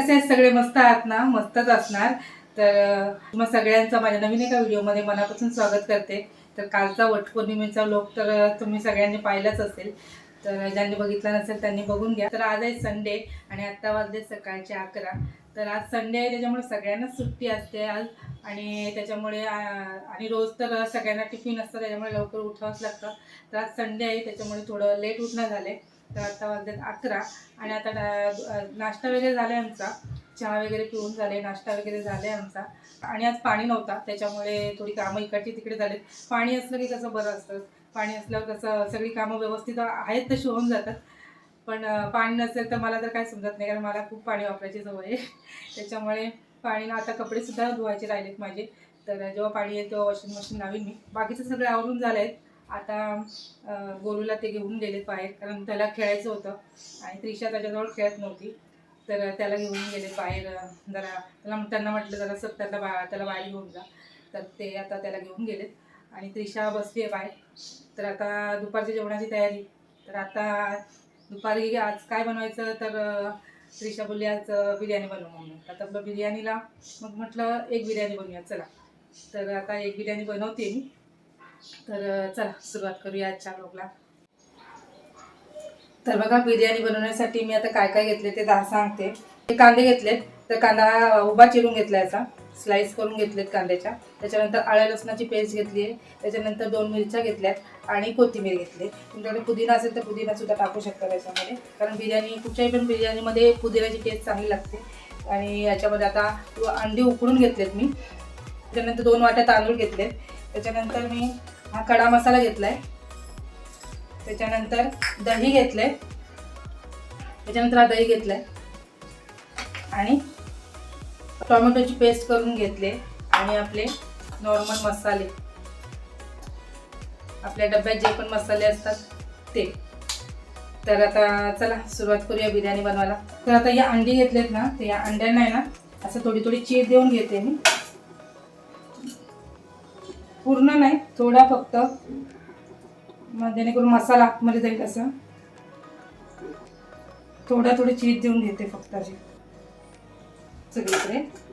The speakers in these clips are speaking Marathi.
कसे सगळे मस्त आहात ना? मस्तच असणार. तर मग सगळ्यांचं माझ्या नवीन एका व्हिडिओमध्ये मनापासून स्वागत करते. तर कालचा वटपौर्णिमेचा लोक तर तुम्ही सगळ्यांनी पाहिलाच असेल. तर ज्यांनी बघितला नसेल त्यांनी बघून घ्या. तर आज आहे संडे आणि आत्ता वाजले सकाळचे अकरा. तर आज संडे आहे त्याच्यामुळे सगळ्यांनाच सुट्टी असते आज. आणि त्याच्यामुळे आणि रोज तर सगळ्यांना टिफिन असतं त्याच्यामुळे लवकर उठावंच लागतं. तर आज संडे आहे त्याच्यामुळे थोडं लेट उठणं झाले तर आता वाजलेत अकरा. आणि आता नाश्ता वगैरे झाला आहे आमचा. चहा वगैरे पिऊन झाले नाश्ता वगैरे झाले आमचा. आणि आज पाणी नव्हता त्याच्यामुळे थोडी कामं इकडची तिकडे झालेत. पाणी असलं की कसं बरं असतं. पाणी असल्यावर कसं सगळी कामं व्यवस्थित आहेत तशी होऊन जातात. पण पाणी नसेल तर मला तर काय समजत नाही कारण मला खूप पाणी वापरायची सवय आहे. त्याच्यामुळे पाणी आता कपडेसुद्धा धुवायचे राहिलेत माझे. तर जेव्हा पाणी येईल तेव्हा वॉशिंग मशीन लावीन मी. बाकीचं सगळे आवरून झालं आहे आता गोलूला ते घेऊन गेलेत बाहेर कारण त्याला खेळायचं होतं आणि त्रिशा त्याच्याजवळ खेळत नव्हती. तर त्याला घेऊन गेले बाहेर जरा त्याला त्यांना म्हटलं जरा सर त्याला बा त्याला बाहेर घेऊन जा. तर ते आता त्याला घेऊन गेलेत आणि त्रिशा बसली आहे बाहेर. तर आता दुपारच्या जेवणाची तयारी. तर आता दुपारी आज काय बनवायचं? तर त्रिशा बोलली आज बिर्याणी बनवू म्हणून. आता आपलं बिर्याणीला मग म्हटलं एक बिर्याणी बनवूया चला. तर आता एक बिर्याणी बनवते मी. तर चला सुरुवात करूया आजच्या ब्लॉगला तर बघा बिर्याणी बनवण्यासाठी मी आता काय काय घेतले ते दहा सांगते. हे कांदे घेतलेत तर कांदा उभा चिरून घेतला याचा. स्लाइस करून घेतलेत कांद्याच्या. त्याच्यानंतर आळ्या लसणाची पेस्ट घेतली आहे. त्याच्यानंतर दोन मिरच्या घेतल्यात आणि कोथिंबीर घेतली तुमच्याकडे पुदिना असेल तर पुदिना सुद्धा टाकू शकता त्याच्यामध्ये. कारण बिर्याणी कुठच्याही पण बिर्याणीमध्ये पुदिन्याची टेस्ट चांगली लागते. आणि याच्यामध्ये आता अंडी उकडून घेतलेत मी. त्याच्यानंतर दोन वाट्या तांदूळ घेतलेत. त्याच्यानंतर मी हा कडा मसाला घेतलाय. त्याच्यानंतर दही घेतलंय. त्याच्यानंतर हा दही घेतलाय. आणि टोमॅटोची पेस्ट करून घेतले आणि आपले नॉर्मल मसाले. आपल्या डब्यात जे पण मसाले असतात ते. तर आता चला सुरुवात करूया बिर्याणी बनवायला. तर आता या अंडी घेतलेत ना तर या अंड्यांना आहे ना असं थोडी थोडी चीर देऊन घेते मी. पूर्ण नाही थोडा फक्त. मग जेणेकरून मसाला आतमध्ये जाईल असं. थोडा थोडी चीज देऊन घेते फक्त अशी. सगळीकडे.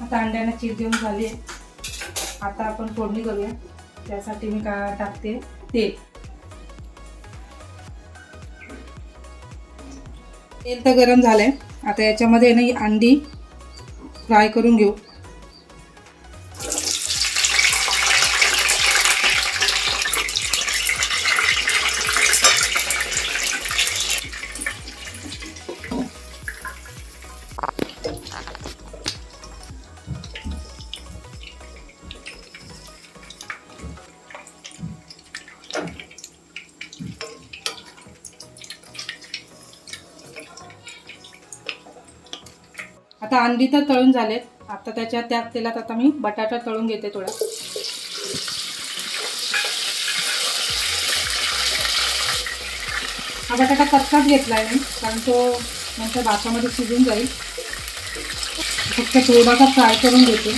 आता अंड्यांना चीज देऊन झाली आहे. आता आपण फोडणी करूया. त्यासाठी मी का टाकते तेल. तेल तर गरम झालंय. आता याच्यामध्ये ना अंडी फ्राय करून घेऊ. आता अंडी तर तळून झालेत. आता त्याच्या त्या तेलात आता मी बटाटा तळून घेते थोडा. हा बटाटा कच्चाच घेतला आहे मी कारण तो नंतर भातामध्ये शिजून जाईल. फक्त थोडासा फ्राय करून घेते.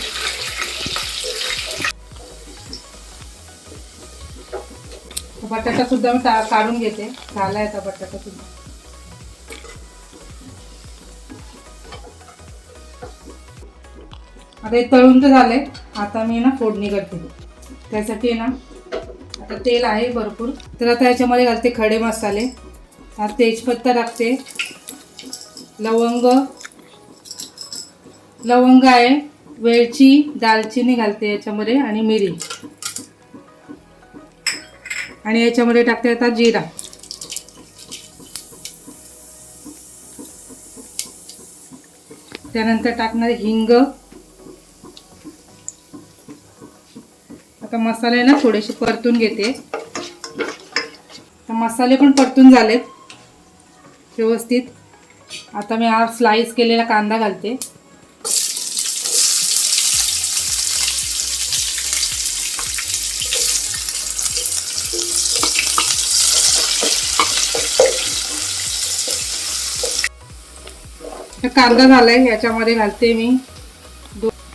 बटाटा सुद्धा मी काढून घेते. झाला आहे बटाटा सुद्धा. आता हे तळून तर झालंय. आता मी ना फोडणी करते. त्यासाठी ना आता तेल आहे भरपूर. तर आता याच्यामध्ये घालते खडे मसाले. हा तेजपत्ता टाकते. लवंग. लवंग आहे. वेलची दालचिनी घालते याच्यामध्ये आणि मिरी. आणि याच्यामध्ये टाकते आता जिरा. त्यानंतर टाकणार हिंग. आता मसाले ना थोडेसे परतून घेते. मसाले पण परतून झालेत व्यवस्थित. आता मी हा स्लाइस केलेला कांदा घालते. कांदा झालाय याच्यामध्ये घालते मी.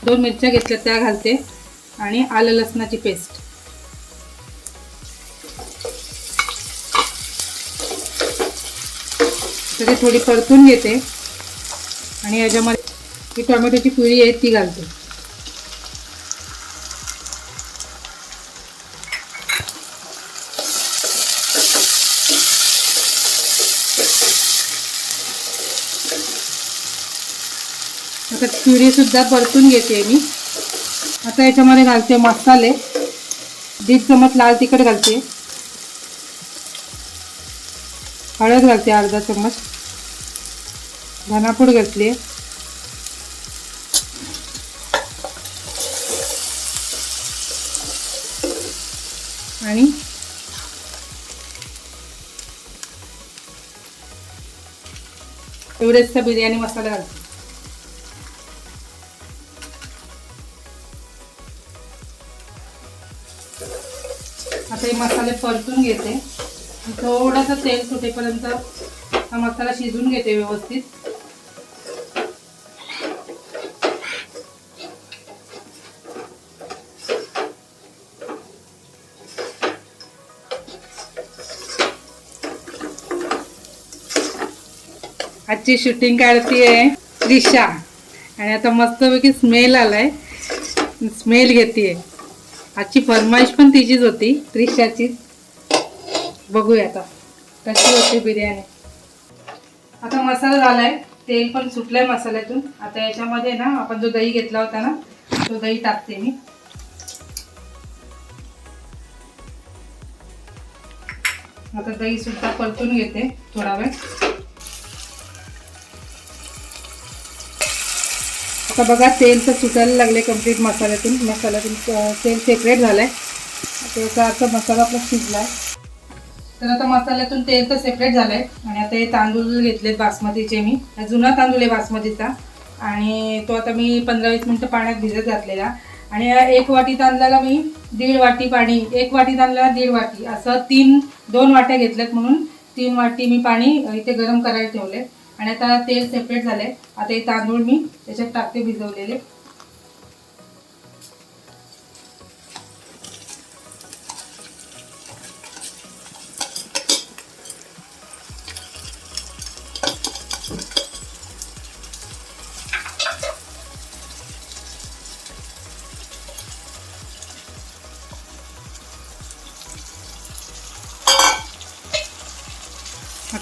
दोन मिरच्या घेतल्या त्या घालते. आणि आलं लसणाची पेस्ट. तर ती थोडी परतून घेते. आणि याच्यामध्ये ही टोमॅटोची पुरी आहे ती घालते. आता प्युरी सुद्धा परतून घेते मी. आता याच्यामध्ये घालते मसाले. दीड चमच लाल तिखट घालते. हळद घालते अर्धा चमच. धनापूड घातली. आणि एवढेचचा बिर्याणी मसाला घालते. आता हे मसाले परतून घेते. थोडंसं तेल सुटेपर्यंत हा मसाला शिजून घेते व्यवस्थित. आजची शूटिंग काढतीये त्रिशा. आणि आता मस्तपैकी स्मेल आलाय. स्मेल घेतीये. आजची फरमाईश पण तिचीच होती त्रिशाचीच. बघूया आता कशी होती बिर्याणी. आता मसाला झालाय तेल पण सुटलंय मसाल्यातून. आता याच्यामध्ये ना आपण जो दही घेतला होता ना तो दही टाकते मी. आता दही सुद्धा परतून घेते थोडा वेळ. आता बघा तेल तर सुटायला लागले कंप्लीट मसाल्यातून. मसाल्यातून तेल सेपरेट झालंय. आहे याचा अर्थ मसाला आपला शिजलाय. तर आता मसाल्यातून तेल तर सेपरेट झालंय. आणि आता हे तांदूळ घेतलेत बासमतीचे मी. जुना तांदूळ आहे बासमतीचा. आणि तो आता मी पंधरा वीस मिनटं पाण्यात भिजत घातलेला. आणि एक वाटी तांदळाला मी दीड वाटी पाणी एक वाटी तांदळाला दीड वाटी असं तीन दोन वाट्या घेतल्यात म्हणून तीन वाटी मी पाणी इथे गरम करायला ठेवले आणि आता तेल सेपरेट झालंय आता हे तांदूळ मी त्याच्यात टाकते भिजवलेले.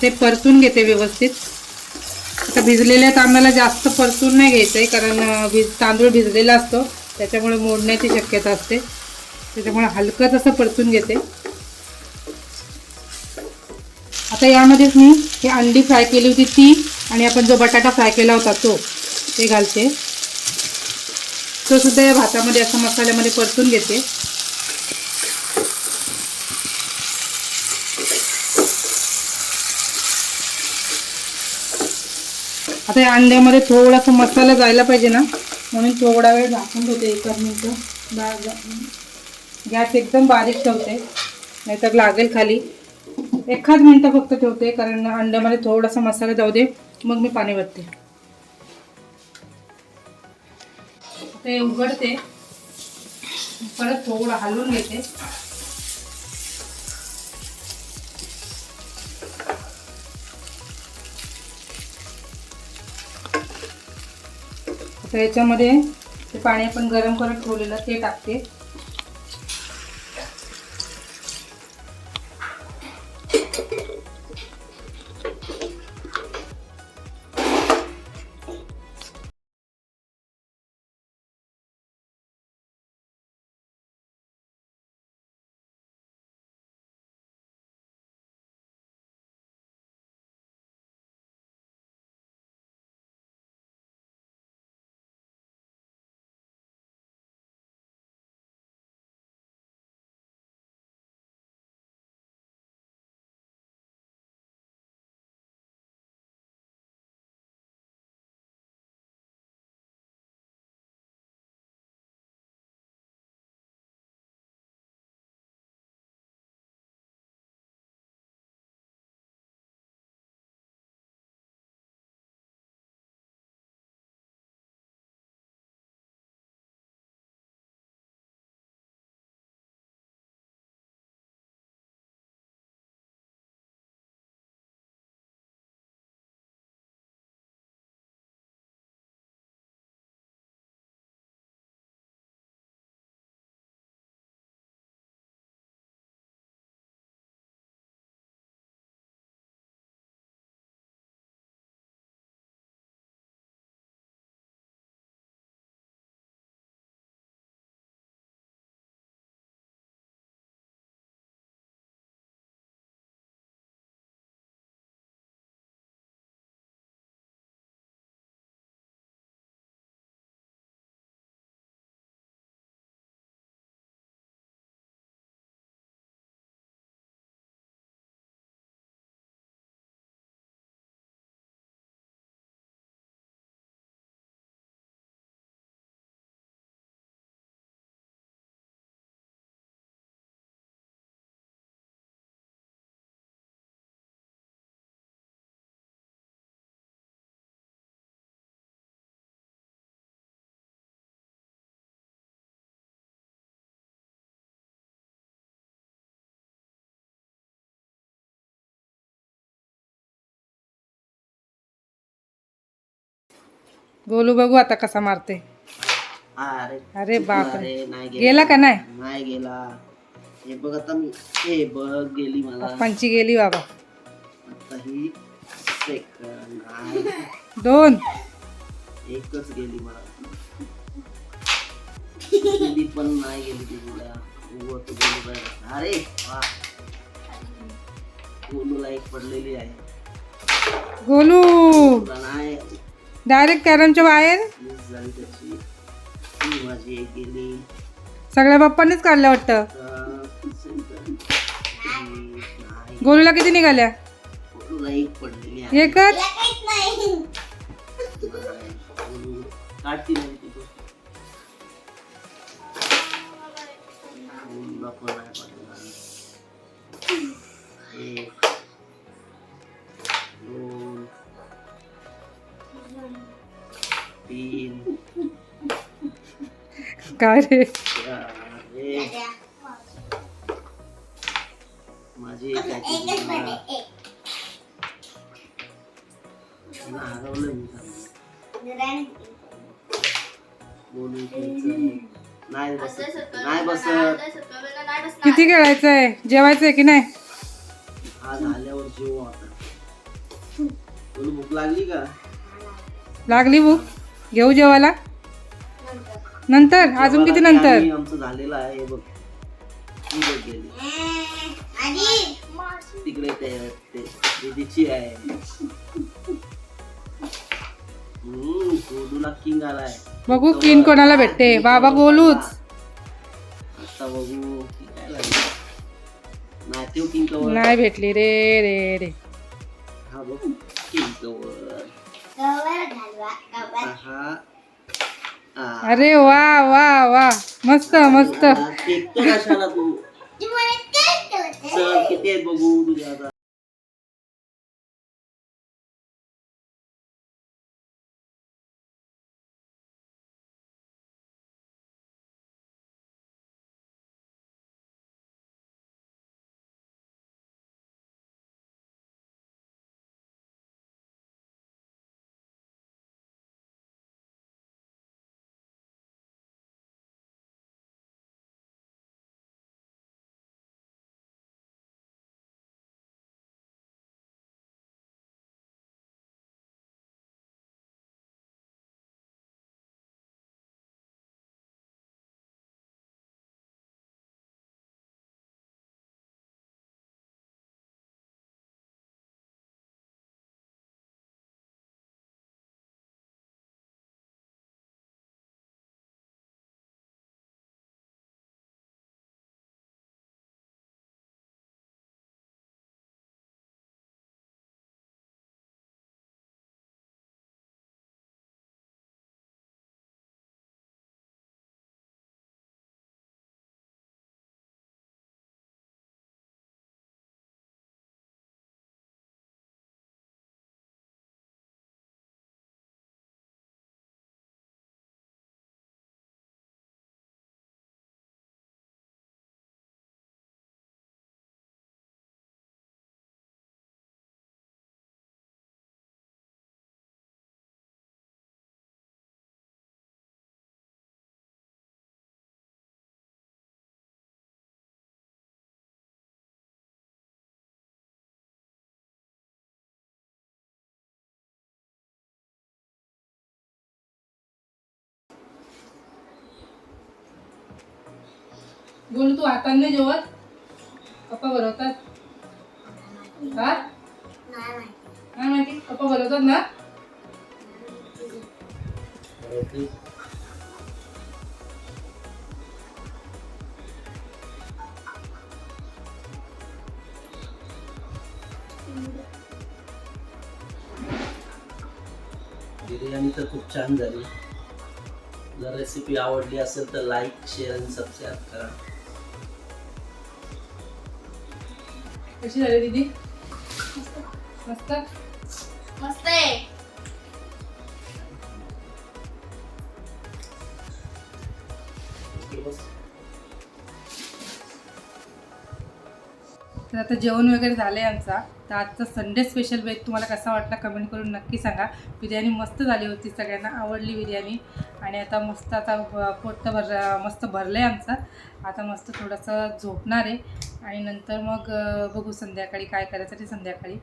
ते परतून घेते व्यवस्थित. आता भिजलेल्या तांदळाला जास्त परतून नाही घ्यायचं आहे कारण भिज तांदूळ भिजलेला असतो. त्याच्यामुळे मोडण्याची शक्यता असते. त्याच्यामुळे हलकं तसं परतून घेते. आता यामध्येच मी ही अंडी फ्राय केली होती ती आणि आपण जो बटाटा फ्राय केला होता तो ते घालते. तो सुद्धा या भातामध्ये असं मसाल्यामध्ये परतून घेते. आता या अंड्यामध्ये थोडासा मसाला जायला पाहिजे ना. म्हणून थोडा वेळ झाकून ठेवते एकच मिनटं. गॅस एकदम बारीक ठेवते. नाहीतर लागेल खाली. एखाद मिनटं फक्त ठेवते कारण अंड्यामध्ये थोडासा मसाला जाऊ दे. मग मी पाणी भरते आता उघडते. परत थोडं हलवून घेते. आता याच्यामध्ये ते पाणी आपण गरम करत ठेवलेलं ते टाकते. गोलू बघू आता कसा मारते अरे अरे बापरे. नाही गेला. का नाही? नाही गेला. हे बघ आता मी हे बघ गेली मला. पप्पांची गेली बाबा. आता ही नाही दोन. एकच गेली मला. गेली पण नाही गेली तिला उभं तर गोलू बाहेर. अरे वा. एक पडलेली आहे. गोलू. तुला नाही डायरेक्ट कॅरमच्या बाहेर? सगळ्या पप्पांनीच काढल्या वाटतं. गोरूला गोलूला किती निघाल्या? गोलूला एक एकच बसत नाही बसत किती खेळायचं आहे जेवायचं आहे की नाही? भूक लागली का लागली भूक? घेऊ जेवायला? नंतर? अजून किती नंतर? आमचं झालेलं आहे हे बघ. ती बघ गेली. तिकडे ते ते दीदीची आहे. हम्म गोलूला किंग आलाय. बघू किन कोणाला भेटते. बाबा गोलूच. आता बघू की काय लागलं. नाही तो किंग कवर नाही भेटली रे रे रे. हा बघ किंग कवर हा. अरे वा वा वा. मस्त मस्त. आता टेकतो कशाला तू चल किती आहेत बघू तुझ्या आता. बोल तू आता नाही जेवत? पप्पा बनवतात हा? काय माहिती. पप्पा बनवतात ना? बिर्याणी तर खूप छान झाली. जर रेसिपी आवडली असेल तर लाईक शेअर आणि सबस्क्राईब करा. कशी झाली दीदी? मस्त. मस्त? आहे. तर आता जेवण वगैरे झालं आहे आमचा. तर आजचा संडे स्पेशल बेत तुम्हाला कसा वाटला कमेंट करून नक्की सांगा. बिर्याणी मस्त झाली होती सगळ्यांना आवडली बिर्याणी. आणि आता मस्त आता पोट भर मस्त भरलं आहे आमचं. आता मस्त थोडंसं झोपणार आहे. आणि नंतर मग बघू संध्याकाळी काय करायचं ते संध्याकाळी.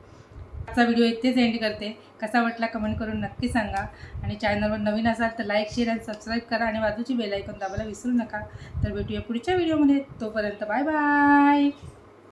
आजचा व्हिडिओ इथेच एंड करते. कसा वाटला कमेंट करून नक्की सांगा. आणि चॅनलवर नवीन असाल तर लाईक शेअर आणि सबस्क्राईब करा आणि बाजूची बेल ऐकून दाबायला विसरू नका. तर भेटूया पुढच्या व्हिडिओमध्ये. तोपर्यंत बाय बाय